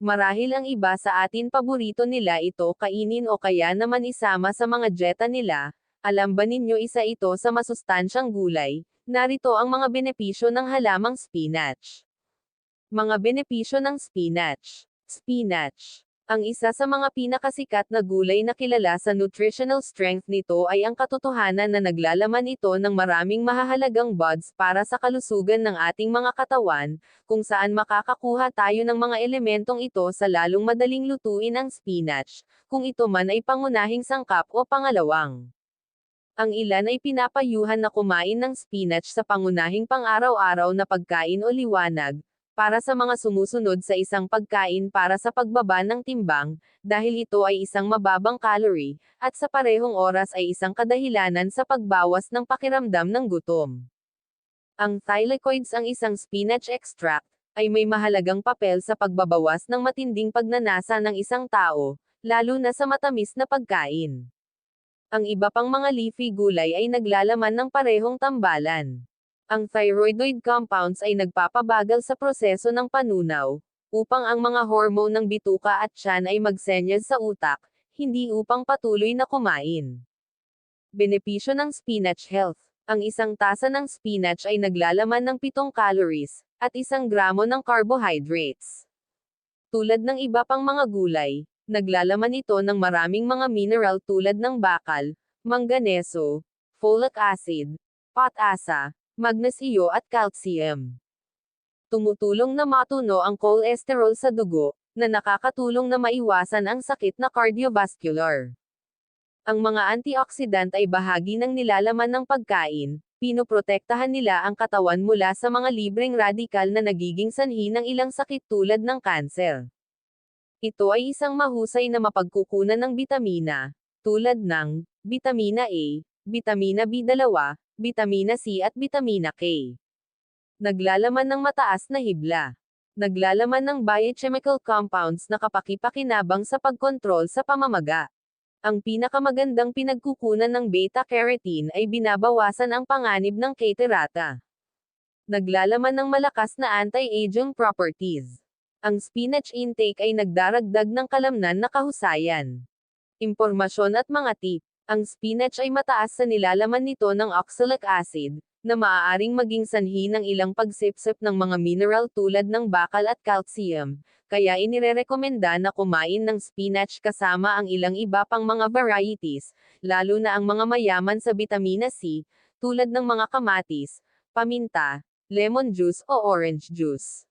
Marahil ang iba sa atin paborito nila ito kainin o kaya naman isama sa mga dieta nila, alam ba ninyo isa ito sa masustansyang gulay? Narito ang mga benepisyo ng halamang spinach. Mga benepisyo ng spinach. Spinach. Ang isa sa mga pinakasikat na gulay na kilala sa nutritional strength nito ay ang katotohanan na naglalaman ito ng maraming mahahalagang buds para sa kalusugan ng ating mga katawan, kung saan makakakuha tayo ng mga elementong ito sa lalong madaling lutuin ang spinach, kung ito man ay pangunahing sangkap o pangalawang. Ang ilan ay pinapayuhan na kumain ng spinach sa pangunahing pang-araw-araw na pagkain o liwanag, para sa mga sumusunod sa isang pagkain para sa pagbaba ng timbang, dahil ito ay isang mababang calorie, at sa parehong oras ay isang kadahilanan sa pagbawas ng pakiramdam ng gutom. Ang thylakoids ang isang spinach extract, ay may mahalagang papel sa pagbabawas ng matinding pagnanasa ng isang tao, lalo na sa matamis na pagkain. Ang iba pang mga leafy gulay ay naglalaman ng parehong tambalan. Ang thyroidoid compounds ay nagpapabagal sa proseso ng panunaw, upang ang mga hormone ng bituka at tiyan ay magsenyas sa utak, hindi upang patuloy na kumain. Benepisyo ng spinach health. Ang isang tasa ng spinach ay naglalaman ng 7 calories, at isang gramo ng carbohydrates. Tulad ng iba pang mga gulay, naglalaman ito ng maraming mga mineral tulad ng bakal, mangganeso, folic acid, potasa, magnesio at calcium. Tumutulong na matuno ang cholesterol sa dugo, na nakakatulong na maiwasan ang sakit na cardiovascular. Ang mga antioxidant ay bahagi ng nilalaman ng pagkain, pinoprotektahan nila ang katawan mula sa mga libreng radikal na nagiging sanhi ng ilang sakit tulad ng kanser. Ito ay isang mahusay na mapagkukunan ng bitamina, tulad ng bitamina A, bitamina B2, bitamina C at bitamina K. Naglalaman ng mataas na hibla. Naglalaman ng biochemical compounds na kapakipakinabang sa pagkontrol sa pamamaga. Ang pinakamagandang pinagkukunan ng beta-carotene ay binabawasan ang panganib ng catarata. Naglalaman ng malakas na anti-aging properties. Ang spinach intake ay nagdaragdag ng kalamnan na kahusayan. Impormasyon at mga tip. Ang spinach ay mataas sa nilalaman nito ng oxalic acid, na maaaring maging sanhi ng ilang pagsipsip ng mga mineral tulad ng bakal at calcium, kaya inirerekomenda na kumain ng spinach kasama ang ilang iba pang mga varieties, lalo na ang mga mayaman sa vitamina C, tulad ng mga kamatis, paminta, lemon juice o orange juice.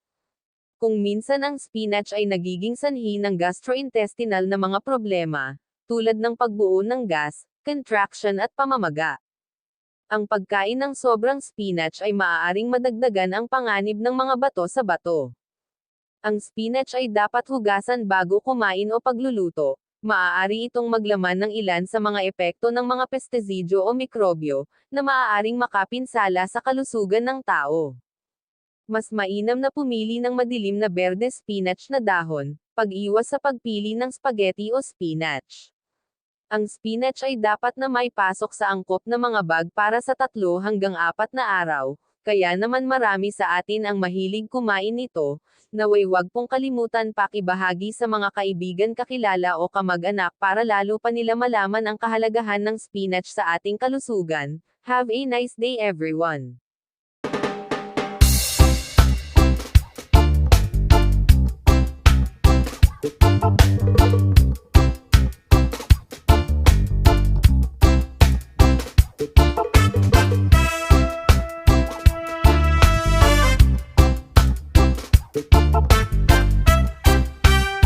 Kung minsan ang spinach ay nagiging sanhi ng gastrointestinal na mga problema, tulad ng pagbuo ng gas, contraction at pamamaga. Ang pagkain ng sobrang spinach ay maaaring madagdagan ang panganib ng mga bato sa bato. Ang spinach ay dapat hugasan bago kumain o pagluluto. Maaari itong maglaman ng ilan sa mga epekto ng mga pestisidyo o mikrobyo, na maaaring makapinsala sa kalusugan ng tao. Mas mainam na pumili ng madilim na berde spinach na dahon, pag-iwas sa pagpili ng spaghetti o spinach. Ang spinach ay dapat na may pasok sa angkop na mga bag para sa tatlo hanggang apat na araw, kaya naman marami sa atin ang mahilig kumain nito, naway wag pong kalimutan pakibahagi sa mga kaibigan kakilala o kamag-anak para lalo pa nila malaman ang kahalagahan ng spinach sa ating kalusugan. Have a nice day everyone!